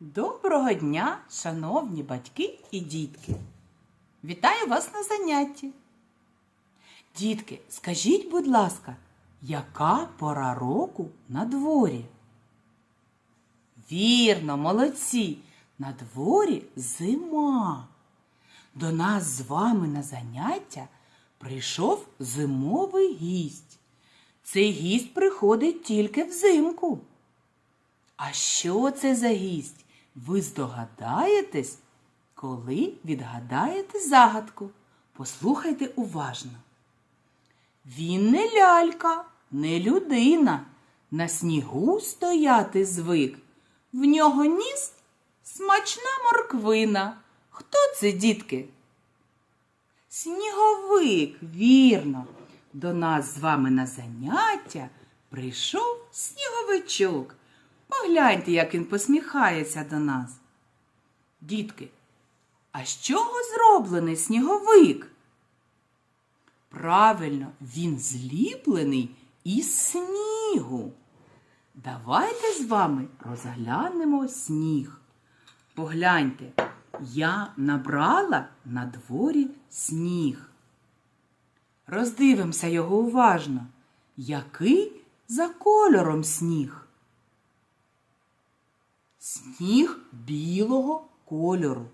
Доброго дня, шановні батьки і дітки! Вітаю вас на занятті. Дітки, скажіть, будь ласка, яка пора року на дворі? Вірно, молодці! На дворі зима. До нас з вами на заняття прийшов зимовий гість. Цей гість приходить тільки взимку. А що це за гість? Ви здогадаєтесь, коли відгадаєте загадку. Послухайте уважно. Він не лялька, не людина. На снігу стояти звик. В нього ніс смачна морквина. Хто це, дітки? Сніговик, вірно. До нас з вами на заняття прийшов сніговичок. Погляньте, як він посміхається до нас. Дітки, а з чого зроблений сніговик? Правильно, він зліплений із снігу. Давайте з вами розглянемо сніг. Погляньте, я набрала на дворі сніг. Роздивимося його уважно. Який за кольором сніг? Сніг білого кольору.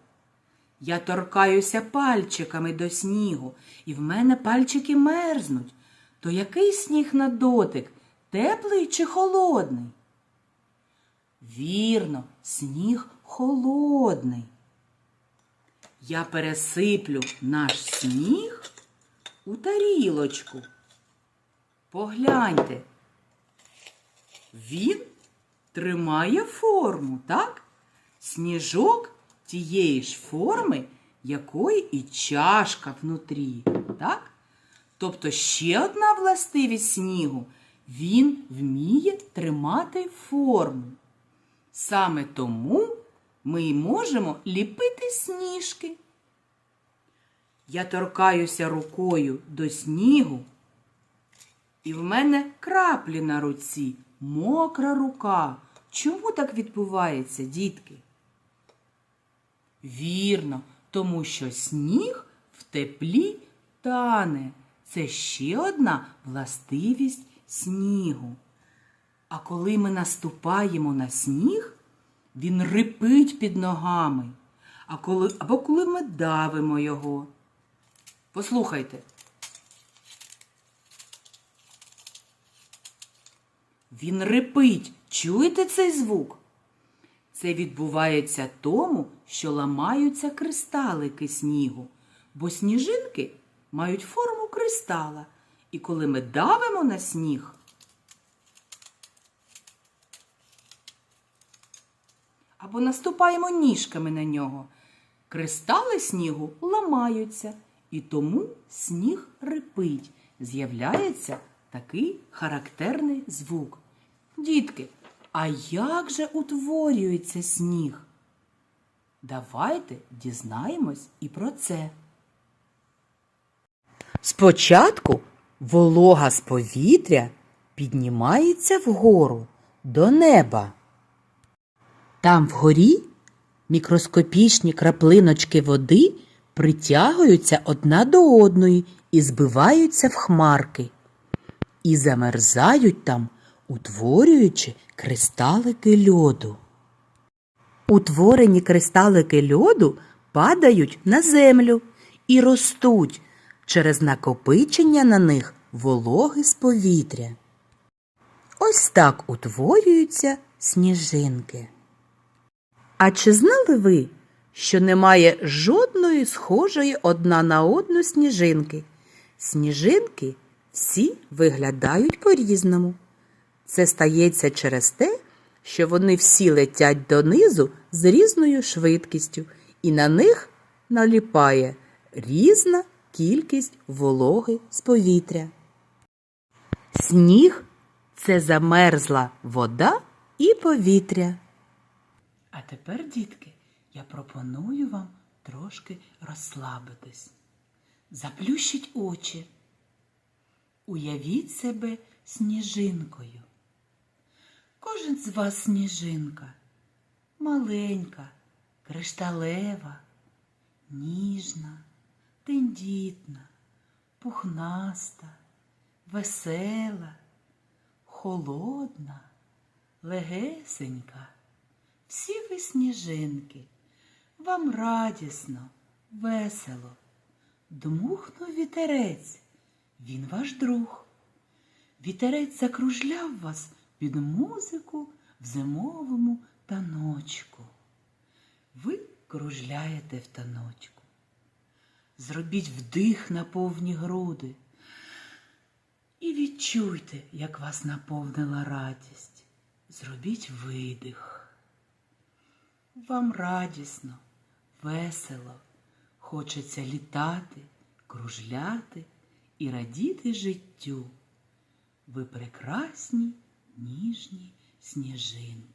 Я торкаюся пальчиками до снігу, і в мене пальчики мерзнуть. То який сніг на дотик? Теплий чи холодний? Вірно, сніг холодний. Я пересиплю наш сніг у тарілочку. Погляньте. Він тримає форму, так? Сніжок тієї ж форми, якої і чашка внутрі, так? Тобто ще одна властивість снігу він вміє тримати форму. Саме тому ми й можемо ліпити сніжки. Я торкаюся рукою до снігу, і в мене краплі на руці, мокра рука. Чому так відбувається, дітки? Вірно, тому що сніг в теплі тане. Це ще одна властивість снігу. А коли ми наступаємо на сніг, він рипить під ногами. А коли, або коли ми давимо його. Послухайте. Він рипить. Чуєте цей звук? Це відбувається тому, що ламаються кристалики снігу, бо сніжинки мають форму кристала. І коли ми давимо на сніг, або наступаємо ніжками на нього, кристали снігу ламаються, і тому сніг рипить. З'являється такий характерний звук. Дітки, а як же утворюється сніг? Давайте дізнаємось і про це. Спочатку волога з повітря піднімається вгору до неба. Там вгорі мікроскопічні краплиночки води притягуються одна до одної і збиваються в хмарки. І замерзають там, утворюючи кристалики льоду. Утворені кристалики льоду падають на землю і ростуть через накопичення на них вологи з повітря. Ось так утворюються сніжинки. А чи знали ви, що немає жодної схожої одна на одну сніжинки? Сніжинки всі виглядають по-різному. Це стається через те, що вони всі летять донизу з різною швидкістю, і на них наліпає різна кількість вологи з повітря. Сніг це замерзла вода і повітря. А тепер, дітки, я пропоную вам трошки розслабитись. Заплющіть очі. Уявіть себе сніжинкою. Кожен з вас сніжинка. маленька, кришталева, ніжна, тендітна, пухнаста, весела, холодна, легесенька. Всі ви сніжинки, вам радісно, весело. Дмухнув вітерець, він ваш друг. Вітерець закружляв вас під музику в зимовому таночку. Ви кружляєте в таночку. Зробіть вдих на повні груди і відчуйте, як вас наповнила радість. Зробіть видих. Вам радісно, весело, хочеться літати, кружляти і радіти життю. Ви прекрасні, ніжні сніжинки.